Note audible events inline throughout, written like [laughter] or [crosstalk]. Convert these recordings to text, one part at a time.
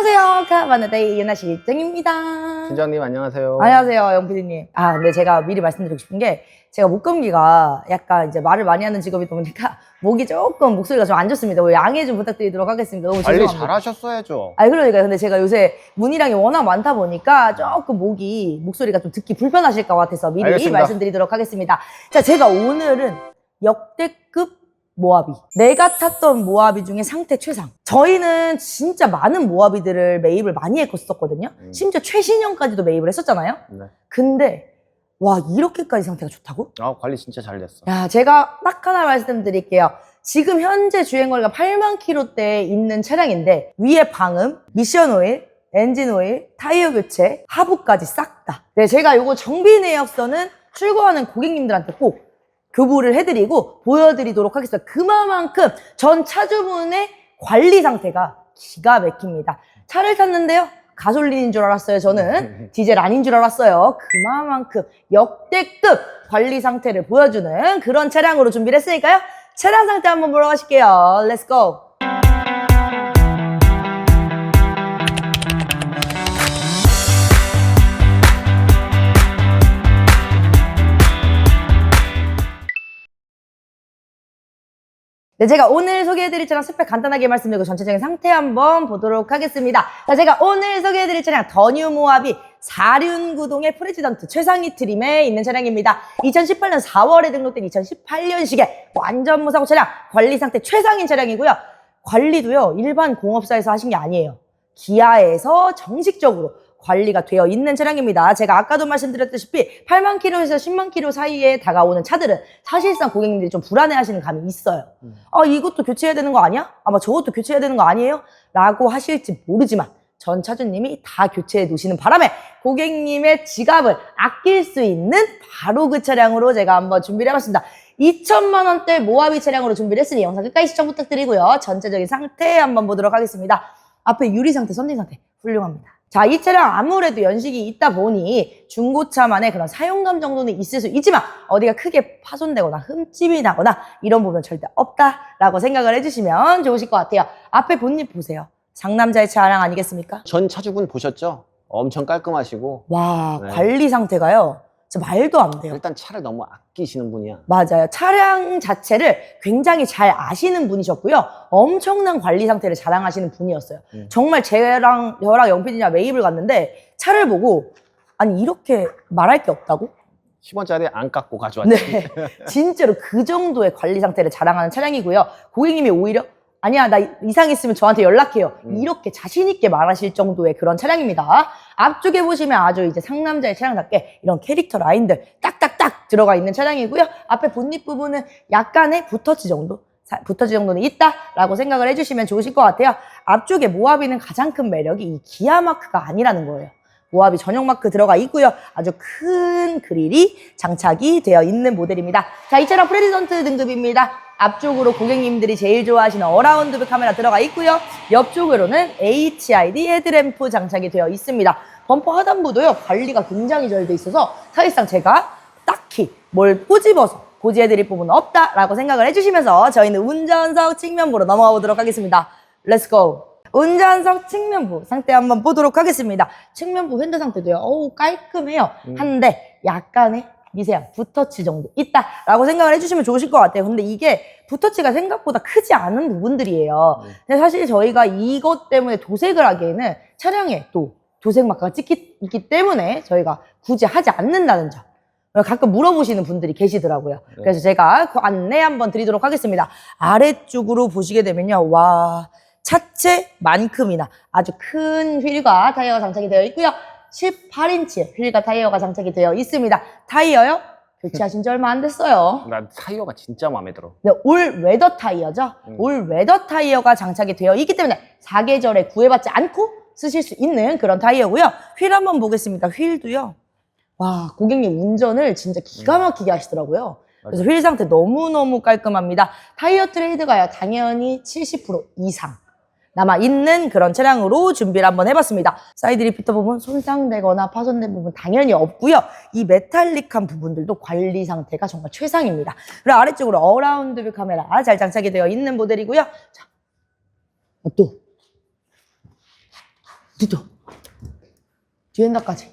안녕하세요. 카바나데이 유나 실장입니다. 팀장님 안녕하세요. 안녕하세요, 영PD님. 아, 근데 제가 미리 말씀드리고 싶은 게 제가 목감기가 약간 이제 말을 많이 하는 직업이다 보니까 [laughs] 목이 조금 목소리가 좀 안 좋습니다. 뭐 양해 좀 부탁드리도록 하겠습니다. 너무 관리 죄송합니다. 잘하셨어야죠. 아니 그러니까 근데 제가 요새 문의량이 워낙 많다 보니까 조금 목이 목소리가 좀 듣기 불편하실 것 같아서 미리 알겠습니다. 말씀드리도록 하겠습니다. 자, 제가 오늘은 역대급 모하비. 내가 탔던 모하비 중에 상태 최상. 저희는 진짜 많은 모하비들을 매입을 많이 했었거든요. 음. 심지어 최신형까지도 매입을 했었잖아요. 네. 근데 와 이렇게까지 상태가 좋다고? 아 관리 진짜 잘 됐어. 야, 제가 딱 하나 말씀드릴게요. 지금 현재 주행거리가 8만 킬로대에 있는 차량인데 위에 방음, 미션 오일, 엔진 오일, 타이어 교체, 하부까지 싹 다. 네, 제가 요거 정비 내역서는 출고하는 고객님들한테 꼭 교부를 해드리고 보여드리도록 하겠습니다. 그만큼 전 차주분의 관리 상태가 기가 막힙니다. 차를 탔는데요. 가솔린인 줄 알았어요, 저는. [laughs] 디젤 아닌 줄 알았어요. 그만큼 역대급 관리 상태를 보여주는 그런 차량으로 준비를 했으니까요. 차량 상태 한번 보러 가실게요. 렛츠 고! 네, 제가 오늘 소개해드릴 차량 스펙 간단하게 말씀드리고 전체적인 상태 한번 보도록 하겠습니다. 자, 제가 오늘 소개해드릴 차량 더뉴 모하비 4륜 구동의 프레지던트 최상위 트림에 있는 차량입니다. 2018년 4월에 등록된 2018년식의 완전 무사고 차량 관리 상태 최상인 차량이고요. 관리도요 일반 공업사에서 하신 게 아니에요. 기아에서 정식적으로 관리가 되어 있는 차량입니다. 제가 아까도 말씀드렸다시피 8만 킬로에서 10만 킬로 사이에 다가오는 차들은 사실상 고객님들이 좀 불안해하시는 감이 있어요. 음. 아 이것도 교체해야 되는 거 아니야? 아마 저것도 교체해야 되는 거 아니에요? 라고 하실지 모르지만 전 차주님이 다 교체해 놓으시는 바람에 고객님의 지갑을 아낄 수 있는 바로 그 차량으로 제가 한번 준비를 해봤습니다. 2천만 원대 모하비 차량으로 준비를 했으니 영상 끝까지 시청 부탁드리고요. 전체적인 상태 한번 보도록 하겠습니다. 앞에 유리 상태, 선진 상태 훌륭합니다. 자, 이 차량 아무래도 연식이 있다 보니 중고차만의 그런 사용감 정도는 있을 수 있지만 어디가 크게 파손되거나 흠집이 나거나 이런 부분은 절대 없다라고 생각을 해주시면 좋으실 것 같아요. 앞에 본닛 보세요. 상남자의 차량 아니겠습니까? 전 차주분 보셨죠? 엄청 깔끔하시고 와, 네. 관리 상태가요. 진짜 말도 안 돼요. 일단 차를 너무 아끼시는 분이야. 맞아요. 차량 자체를 굉장히 잘 아시는 분이셨고요. 엄청난 관리 상태를 자랑하시는 분이었어요. 음. 정말 쟤랑 저랑 영필이랑 매입을 갔는데 차를 보고 아니 이렇게 말할 게 없다고? 10원짜리 안 깎고 가져왔지. 네. 진짜로 그 정도의 관리 상태를 자랑하는 차량이고요. 고객님이 오히려 아니야 나 이상 있으면 저한테 연락해요. 음. 이렇게 자신 있게 말하실 정도의 그런 차량입니다. 앞쪽에 보시면 아주 이제 상남자의 차량답게 이런 캐릭터 라인들 딱딱딱 들어가 있는 차량이고요. 앞에 본닛 부분은 약간의 붓터치 정도 사- 붓터치 정도는 있다라고 생각을 해주시면 좋으실 것 같아요. 앞쪽에 모하비는 가장 큰 매력이 이 기아 마크가 아니라는 거예요. 모하비 전용 마크 들어가 있고요. 아주 큰 그릴이 장착이 되어 있는 모델입니다. 자, 이 차량 프레지던트 등급입니다. 앞쪽으로 고객님들이 제일 좋아하시는 어라운드 뷰 카메라 들어가 있고요. 옆쪽으로는 HID 헤드램프 장착이 되어 있습니다. 범퍼 하단부도요. 관리가 굉장히 잘 돼 있어서 사실상 제가 딱히 뭘 꼬집어서 고지해드릴 부분은 없다라고 생각을 해주시면서 저희는 운전석 측면부로 넘어가 보도록 하겠습니다. 렛츠고! 운전석 측면부 상태 한번 보도록 하겠습니다. 측면부 핸드 상태도요. 어우 깔끔해요. 음. 한데 약간의 미세한 붓터치 정도 있다라고 생각을 해주시면 좋으실 것 같아요. 근데 이게 붓터치가 생각보다 크지 않은 부분들이에요. 음. 근데 사실 저희가 이것 때문에 도색을 하기에는 차량에 또 도색 마크가 찍히 있기 때문에 저희가 굳이 하지 않는다는 점. 가끔 물어보시는 분들이 계시더라고요. 네. 그래서 제가 그 안내 한번 드리도록 하겠습니다. 아래쪽으로 보시게 되면요. 와, 차체만큼이나 아주 큰 휠과 타이어가 장착이 되어 있고요. 18인치의 휠과 타이어가 장착이 되어 있습니다. 타이어요? 교체하신 지 얼마 안 됐어요. 나 타이어가 진짜 마음에 들어. 네, 올 웨더 타이어죠. 음. 올 웨더 타이어가 장착이 되어 있기 때문에 사계절에 구애받지 않고 쓰실 수 있는 그런 타이어고요. 휠 한번 보겠습니다. 휠도요. 와, 고객님 운전을 진짜 기가 막히게 하시더라고요. 그래서 휠 상태 너무너무 깔끔합니다. 타이어 트레이드가요, 당연히 70% 이상 남아 있는 그런 차량으로 준비를 한번 해봤습니다. 사이드 리피터 부분 손상되거나 파손된 부분 당연히 없고요. 이 메탈릭한 부분들도 관리 상태가 정말 최상입니다. 그리고 아래쪽으로 어라운드 뷰 카메라 잘 장착이 되어 있는 모델이고요. 자, 또 뒤도 뒤엔다까지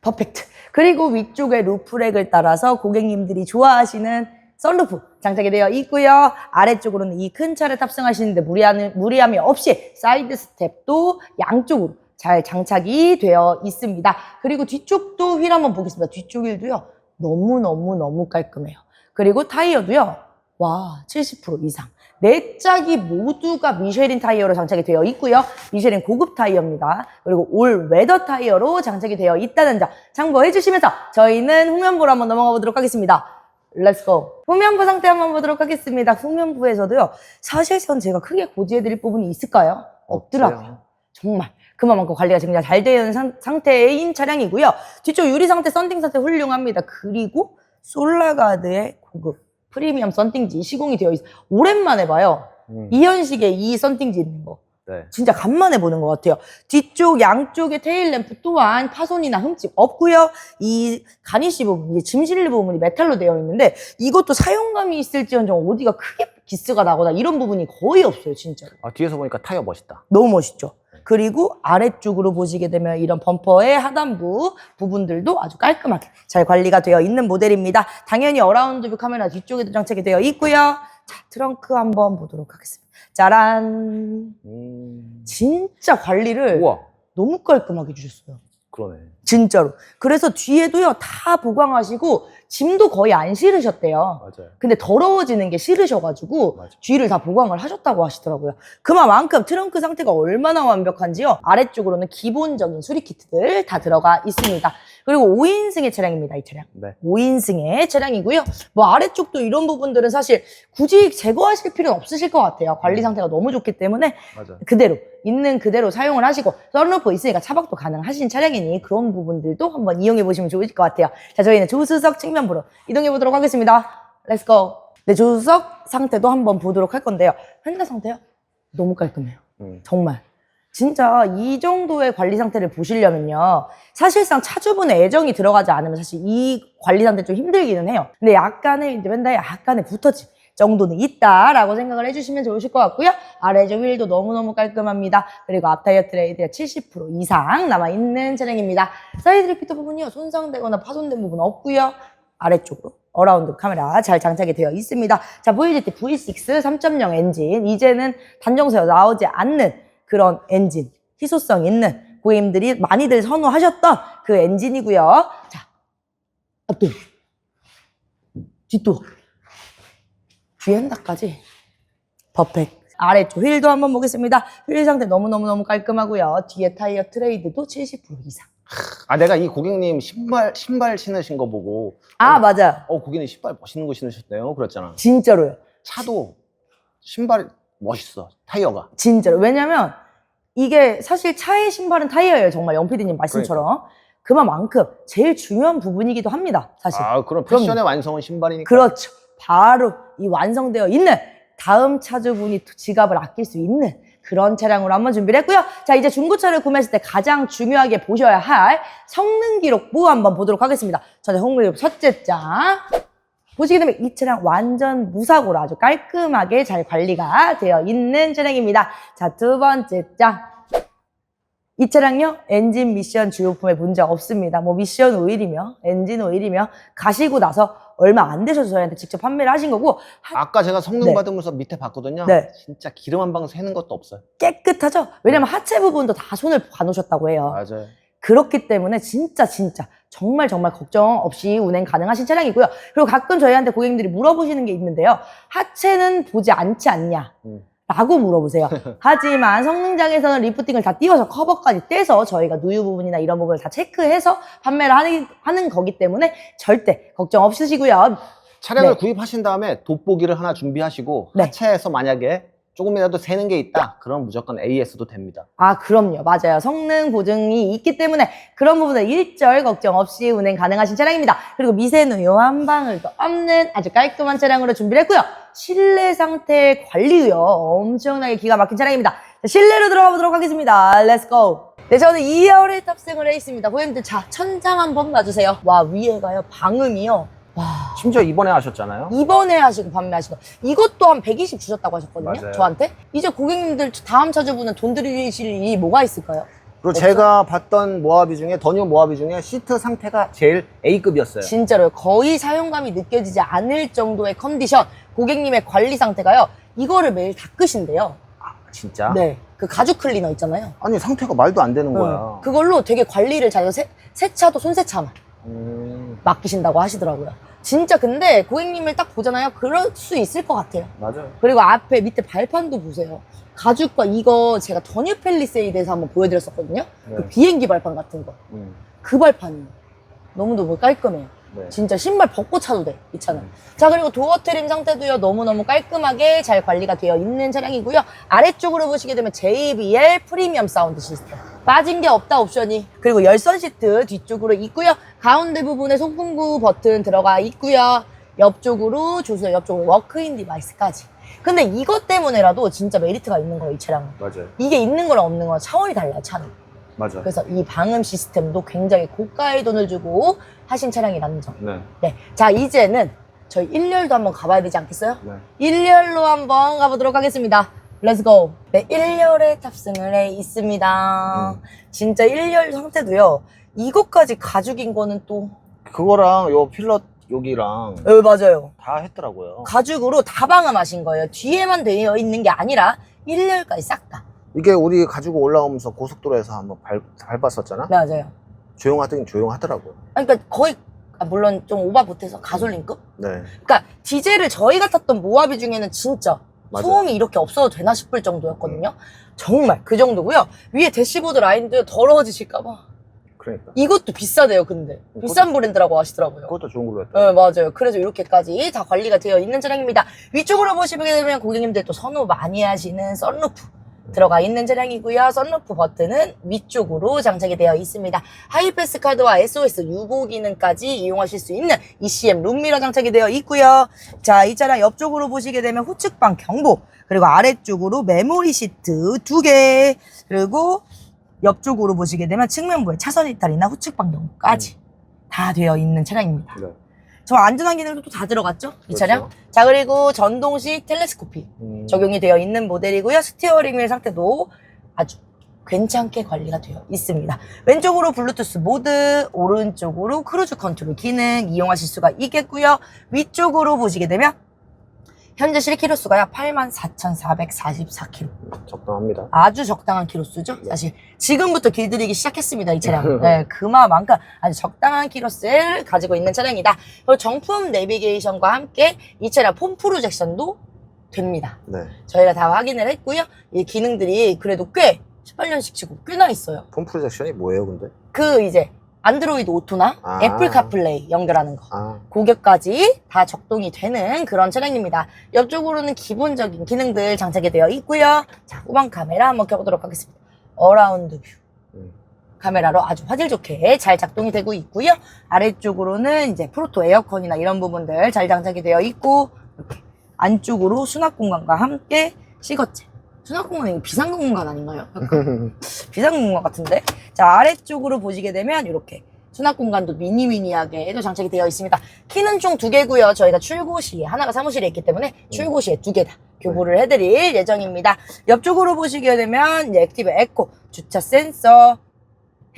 퍼펙트 그리고 위쪽에 루프렉을 따라서 고객님들이 좋아하시는 썬루프 장착이 되어 있고요 아래쪽으로는 이 큰 차를 탑승하시는데 무리함, 무리함이 없이 사이드 스텝도 양쪽으로 잘 장착이 되어 있습니다 그리고 뒤쪽도 휠 한번 보겠습니다 뒤쪽 휠도요 너무너무너무 깔끔해요 그리고 타이어도요 와 70% 이상 네 짝이 모두가 미쉐린 타이어로 장착이 되어 있고요. 미쉐린 고급 타이어입니다. 그리고 올 웨더 타이어로 장착이 되어 있다는 점 참고해 주시면서 저희는 후면부로 한번 넘어가 보도록 하겠습니다. 렛츠고. 후면부 상태 한번 보도록 하겠습니다. 후면부에서도요. 사실상 제가 크게 고지해 드릴 부분이 있을까요? 없더라고요. 없어요. 정말 그만큼 관리가 굉장히 잘 되어 있는 상, 상태인 차량이고요. 뒤쪽 유리 상태, 썬팅 상태 훌륭합니다. 그리고 솔라가드의 고급 프리미엄 썬팅지 시공이 되어 있어요. 오랜만에 봐요. 음, 이현식에 이 썬팅지 있는 거. 네. 진짜 간만에 보는 것 같아요. 뒤쪽 양쪽에 테일 램프 또한 파손이나 흠집 없고요. 이 가니시 부분, 이 짐 실리 부분이 메탈로 되어 있는데 이것도 사용감이 있을지언정 어디가 크게 기스가 나거나 이런 부분이 거의 없어요, 진짜로. 아, 뒤에서 보니까 타이어 멋있다. 너무 멋있죠. 그리고 아래쪽으로 보시게 되면 이런 범퍼의 하단부 부분들도 아주 깔끔하게 잘 관리가 되어 있는 모델입니다. 당연히 어라운드 뷰 카메라 뒤쪽에도 장착이 되어 있고요. 자, 트렁크 한번 보도록 하겠습니다. 짜란. 음. 진짜 관리를 우와, 너무 깔끔하게 주셨어요. 그러네. 진짜로. 그래서 뒤에도요, 다 보강하시고, 짐도 거의 안 실으셨대요. 맞아요. 근데 더러워지는 게 싫으셔가지고 맞아. 뒤를 다 보강을 하셨다고 하시더라고요. 그만큼 트렁크 상태가 얼마나 완벽한지요. 아래쪽으로는 기본적인 수리 키트들 다 들어가 있습니다. 그리고 5인승의 차량입니다, 이 차량. 네. 5인승의 차량이고요. 뭐 아래쪽도 이런 부분들은 사실 굳이 제거하실 필요는 없으실 것 같아요. 관리 상태가 너무 좋기 때문에 맞아요. 그대로 있는 그대로 사용을 하시고 썬루프 있으니까 차박도 가능하신 차량이니 그런 부분들도 한번 이용해 보시면 좋을 것 같아요. 자, 저희는 조수석 측면부로 이동해 보도록 하겠습니다. 렛츠고. 네, 조수석 상태도 한번 보도록 할 건데요. 휀다 상태요? 너무 깔끔해요. 음. 정말. 진짜 이 정도의 관리 상태를 보시려면요. 사실상 차주분의 애정이 들어가지 않으면 사실 이 관리 상태 좀 힘들기는 해요. 근데 약간의, 이제 맨날 약간의 붙어짐 정도는 있다라고 생각을 해주시면 좋으실 것 같고요. 아래쪽 휠도 너무너무 깔끔합니다. 그리고 앞타이어 트레이드가 70% 이상 남아있는 차량입니다. 사이드 리피터 부분이요. 손상되거나 파손된 부분 없고요. 아래쪽으로 어라운드 카메라 잘 장착이 되어 있습니다. 자, VGT V6 3.0 엔진. 이제는 단정서에 나오지 않는 그런 엔진. 희소성 있는 고객님들이 많이들 선호하셨던 그 엔진이고요. 자, 앞도, 뒷도, 뒤엔다까지 퍼펙트. 아래쪽 휠도 한번 보겠습니다. 휠 상태 너무너무너무 깔끔하고요. 뒤에 타이어 트레이드도 70% 이상. 아, 내가 이 고객님 신발, 신발 신으신 거 보고, 아, 맞아요. 어, 고객님 신발 멋있는 거 신으셨네요. 그랬잖아. 진짜로요. 차도 신발 멋있어. 타이어가. 진짜로. 왜냐면 이게 사실 차의 신발은 타이어예요. 정말 영피디님 말씀처럼. 그만큼 제일 중요한 부분이기도 합니다. 사실. 아, 그럼 그럼요. 패션의 완성은 신발이니까. 그렇죠. 바로 이 완성되어 있는 다음 차주분이 지갑을 아낄 수 있는 그런 차량으로 한번 준비를 했고요. 자, 이제 중고차를 구매했을 때 가장 중요하게 보셔야 할 성능 기록부 한번 보도록 하겠습니다. 저는 기록 첫째 장. 보시게 되면 이 차량 완전 무사고로 아주 깔끔하게 잘 관리가 되어 있는 차량입니다. 자, 두 번째 장. 이 차량요, 엔진 미션 주요품에 문제 없습니다. 뭐 미션 오일이며, 엔진 오일이며, 가시고 나서 얼마 안 되셔서 저희한테 직접 판매를 하신 거고, 하- 아까 제가 성능 네. 받으면서 밑에 봤거든요. 네. 진짜 기름 한 방 새는 것도 없어요. 깨끗하죠? 왜냐면 하체 부분도 다 손을 봐놓으셨다고 해요. 맞아요. 그렇기 때문에 진짜 진짜 정말 정말 걱정 없이 운행 가능하신 차량이고요. 그리고 가끔 저희한테 고객님들이 물어보시는 게 있는데요. 하체는 보지 않지 않냐? 음. 라고 물어보세요. [laughs] 하지만 성능장에서는 리프팅을 다 띄워서 커버까지 떼서 저희가 누유 부분이나 이런 부분을 다 체크해서 판매를 하는, 하는 거기 때문에 절대 걱정 없으시고요. 차량을 네. 구입하신 다음에 돋보기를 하나 준비하시고 네. 하체에서 만약에 조금이라도 새는 게 있다. 그럼 무조건 AS도 됩니다. 아, 그럼요. 맞아요. 성능 보증이 있기 때문에 그런 부분은 일절 걱정 없이 운행 가능하신 차량입니다. 그리고 미세누유 한 방울도 없는 아주 깔끔한 차량으로 준비를 했고요. 실내 상태 관리도요. 엄청나게 기가 막힌 차량입니다. 자, 실내로 들어가 보도록 하겠습니다. 렛츠고! 네, 저는 2열에 탑승을 해 있습니다. 고객님들, 자, 천장 한번 봐주세요. 와, 위에가요. 방음이요. 와. 심지어 이번에 하셨잖아요. 이번에 하시고 판매하시고 이것도 한 120 주셨다고 하셨거든요. 맞아요. 저한테. 이제 고객님들 다음 차주분은 돈 들이실 일이 뭐가 있을까요? 그리고 없죠? 제가 봤던 모하비 중에 더뉴 모하비 중에 시트 상태가 제일 A급이었어요. 진짜로요. 거의 사용감이 느껴지지 않을 정도의 컨디션, 고객님의 관리 상태가요. 이거를 매일 닦으신대요. 진짜? 네. 그 가죽 클리너 있잖아요. 아니 상태가 말도 안 되는 거야. 응. 그걸로 되게 관리를 잘, 세, 세차도 손세차만 음, 맡기신다고 하시더라고요. 진짜 근데 고객님을 딱 보잖아요. 그럴 수 있을 것 같아요. 맞아요. 그리고 앞에 밑에 발판도 보세요. 가죽과 이거 제가 더뉴 펠리세이드에서 한번 보여드렸었거든요. 그 네. 비행기 발판 같은 거. 음, 그 발판이 너무 너무 깔끔해요. 네. 진짜 신발 벗고 차도 돼, 이 차는. 음. 자, 그리고 도어 트림 상태도요, 너무너무 깔끔하게 잘 관리가 되어 있는 차량이고요. 아래쪽으로 보시게 되면 JBL 프리미엄 사운드 시스템. 빠진 게 없다 옵션이. 그리고 열선 시트 뒤쪽으로 있고요. 가운데 부분에 송풍구 버튼 들어가 있고요. 옆쪽으로 조수석 옆쪽으로 워크인 디바이스까지. 근데 이것 때문에라도 진짜 메리트가 있는 거예요, 이 차량은. 맞아요. 이게 있는 거랑 없는 거랑 차원이 달라요, 차는. 맞아요. 그래서 이 방음 시스템도 굉장히 고가의 돈을 주고 하신 차량이라는 점. 네. 네. 자, 이제는 저희 1열도 한번 가봐야 되지 않겠어요? 네. 1열로 한번 가보도록 하겠습니다. 렛츠고! 네, 1열에 탑승을 해 있습니다. 음. 진짜 1열 상태도요. 이것까지 가죽인 거는 또, 그거랑 요 필럿 여기랑 네, 맞아요. 다 했더라고요. 가죽으로 다 방음하신 거예요. 뒤에만 되어 있는 게 아니라 1열까지 싹 다. 이게 우리 가지고 올라오면서 고속도로에서 한번 밟, 밟았었잖아. 네, 맞아요. 조용하더니 조용하더라고요. 아니, 그러니까 거의, 아, 물론 좀 오바 못해서 가솔린급? 네. 그러니까 디젤을 저희가 탔던 모하비 중에는 진짜 맞아요. 소음이 이렇게 없어도 되나 싶을 정도였거든요. 정말 그 정도고요. 위에 대시보드 라인도 더러워지실까봐. 그러니까. 이것도 비싸대요, 근데. 비싼 브랜드라고 하시더라고요. 그것도 좋은 걸로 했다. 네, 맞아요. 그래서 이렇게까지 다 관리가 되어 있는 차량입니다. 위쪽으로 보시게 되면 고객님들 또 선호 많이 하시는 썬루프 들어가 있는 차량이고요. 썬루프 버튼은 위쪽으로 장착이 되어 있습니다. 하이패스 카드와 SOS 유보 기능까지 이용하실 수 있는 ECM 룸미러 장착이 되어 있고요. 자, 이 차량 옆쪽으로 보시게 되면 후측방 경보, 그리고 아래쪽으로 메모리 시트 두 개, 그리고 옆쪽으로 보시게 되면 측면부에 차선 이탈이나 후측 방 경보까지 다 되어 있는 차량입니다. 네. 저 안전한 기능도 또 다 들어갔죠? 이 그렇죠. 차량. 자, 그리고 전동식 텔레스코피 음, 적용이 되어 있는 모델이고요. 스티어링 휠 상태도 아주 괜찮게 관리가 되어 있습니다. 왼쪽으로 블루투스 모드, 오른쪽으로 크루즈 컨트롤 기능 이용하실 수가 있겠고요. 위쪽으로 보시게 되면 현재 실키로수가요 84,444km. 적당합니다. 아주 적당한 키로수죠. 사실 지금부터 길들이기 시작했습니다. 이 차량. [laughs] 네, 그만큼 아주 적당한 키로수를 가지고 있는 차량이다. 그리고 정품 내비게이션과 함께 이 차량 폼 프로젝션도 됩니다. 네. 저희가 다 확인을 했고요. 이 기능들이 그래도 꽤 18년씩 치고 꽤나 있어요. 폼 프로젝션이 뭐예요, 근데? 그 이제 안드로이드 오토나 아. 애플 카플레이 연결하는 거. 아, 고객까지 다 적동이 되는 그런 차량입니다. 옆쪽으로는 기본적인 기능들 장착이 되어 있고요. 자, 후방 카메라 한번 켜보도록 하겠습니다. 어라운드 뷰. 음. 카메라로 아주 화질 좋게 잘 작동이 되고 있고요. 아래쪽으로는 이제 프로토 에어컨이나 이런 부분들 잘 장착이 되어 있고 이렇게 안쪽으로 수납 공간과 함께 시거제. 수납 공간이 비상금 공간 아닌가요? 약간 비상금 공간 같은데? 자, 아래쪽으로 보시게 되면 이렇게 수납 공간도 미니미니하게 도 장착이 되어 있습니다. 키는 총 두 개고요. 저희가 출고 시에 하나가 사무실에 있기 때문에 출고 시에 두 개 다 교부를 해드릴 예정입니다. 옆쪽으로 보시게 되면 이제 액티브 에코, 주차 센서,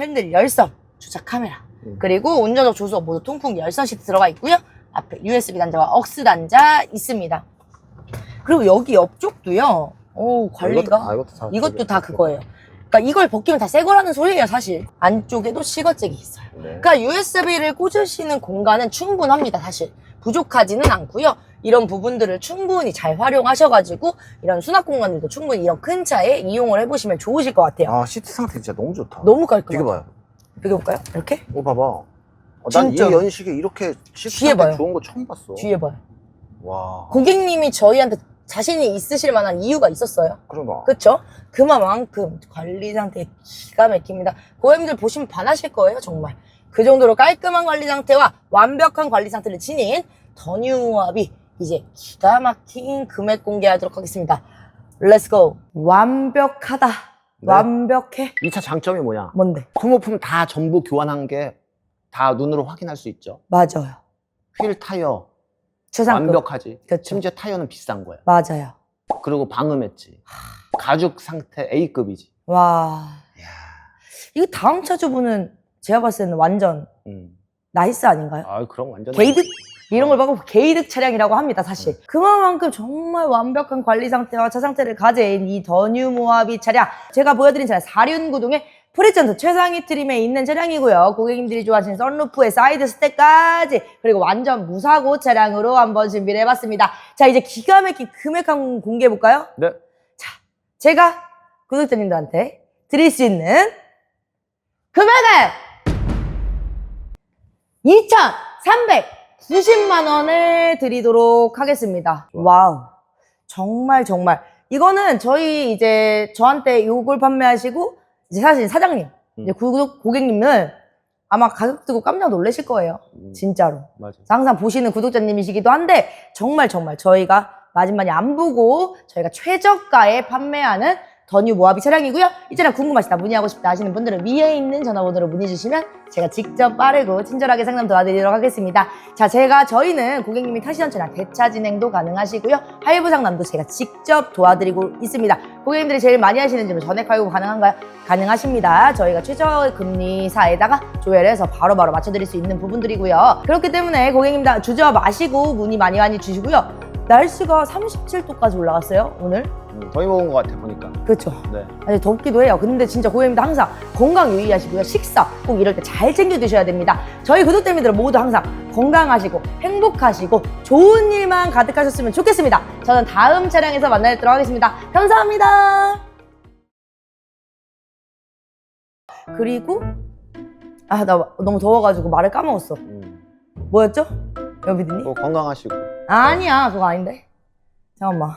핸들 열선, 주차 카메라, 음. 그리고 운전석 조수석 모두 통풍 열선 시트 들어가 있고요. 앞에 USB 단자와 억스 단자 있습니다. 그리고 여기 옆쪽도요. 오 관리가 아, 이것도 다, 이것도 다 그거예요. 그러니까 이걸 벗기면 다 새 거라는 소리예요, 사실. 안쪽에도 시거잭이 있어요. 네. 그러니까 USB를 꽂으시는 공간은 충분합니다, 사실. 부족하지는 않고요. 이런 부분들을 충분히 잘 활용하셔가지고 이런 수납 공간들도 충분히 이런 큰 차에 이용을 해보시면 좋으실 것 같아요. 아, 시트 상태 진짜 너무 좋다. 너무 깔끔해요. 비교봐요. 비교 볼까요? 이렇게? 어, 봐봐. 어, 난이 진짜. 연식에 이렇게 시트 뒤에 상태 봐요. 좋은 거 처음 봤어. 뒤에 봐요. 와. 고객님이 저희한테 자신이 있으실 만한 이유가 있었어요. 그런가? 그쵸? 그만큼 관리 상태 기가 막힙니다. 고객님들 보시면 반하실 거예요, 정말. 그 정도로 깔끔한 관리 상태와 완벽한 관리 상태를 지닌 더뉴모합이 이제 기가 막힌 금액 공개하도록 하겠습니다. 렛츠고. 완벽하다. 네. 완벽해. 이 차 장점이 뭐냐? 뭔데? 소모품 다 전부 교환한 게 다 눈으로 확인할 수 있죠. 맞아요. 휠 타이어 최상급. 완벽하지. 그쵸. 심지어 타이어는 비싼 거야. 맞아요. 그리고 방음했지. 가죽 상태 A급이지. 와. 이거 다음 차주분은 제가 봤을 때는 완전 음. 나이스 아닌가요? 아, 그럼 완전 게이득 이런 걸 보고 게이득 차량이라고 합니다 사실 그만큼 정말 완벽한 관리 상태와 차 상태를 가진 이 더뉴 모하비 차량 제가 보여드린 차량 4륜 구동의 프리전트 최상위 트림에 있는 차량이고요 고객님들이 좋아하시는 썬루프에 사이드 스택까지 그리고 완전 무사고 차량으로 한번 준비를 해봤습니다 자 이제 기가 막힌 금액 한번 공개해 볼까요? 네. 제가 구독자님들한테 드릴 수 있는 금액은 2,390만 원을 드리도록 하겠습니다. 와우. 정말 정말 이거는 저희 이제 저한테 요걸 판매하시고 이제 사실 사장님, 이제 음. 구독 고객님은 아마 가격 듣고 깜짝 놀라실 거예요. 음, 진짜로. 맞아. 항상 보시는 구독자님이시기도 한데 정말 정말 저희가 마지막에 안 보고 저희가 최저가에 판매하는 더뉴 모하비 차량이고요. 이 차량 궁금하시다 문의하고 싶다 하시는 분들은 위에 있는 전화번호로 문의 주시면 제가 직접 빠르고 친절하게 상담 도와드리도록 하겠습니다. 자, 제가 저희는 고객님이 타시던 차량 대차 진행도 가능하시고요. 할부 상담도 제가 직접 도와드리고 있습니다. 고객님들이 제일 많이 하시는 질문 전액 할부 가능한가요? 가능하십니다. 저희가 최저 금리사에다가 조회를 해서 바로바로 맞춰드릴 수 있는 부분들이고요. 그렇기 때문에 고객님 다 주저 마시고 문의 많이 많이 주시고요. 날씨가 37도까지 올라갔어요, 오늘. 음, 더위 먹은 것 같아, 보니까. 그렇죠. 네. 아니 덥기도 해요. 근데 진짜 고객님들 항상 건강 유의하시고요. 식사 꼭 이럴 때 잘 챙겨 드셔야 됩니다. 저희 구독자님들 모두 항상 건강하시고 행복하시고 좋은 일만 가득하셨으면 좋겠습니다. 저는 다음 차량에서 만나뵙도록 하겠습니다. 감사합니다. 그리고 아 나 너무 더워가지고 말을 까먹었어. 음. 뭐였죠? 여비드님? 또 건강하시고. 아니야 그거 아닌데. 잠깐만.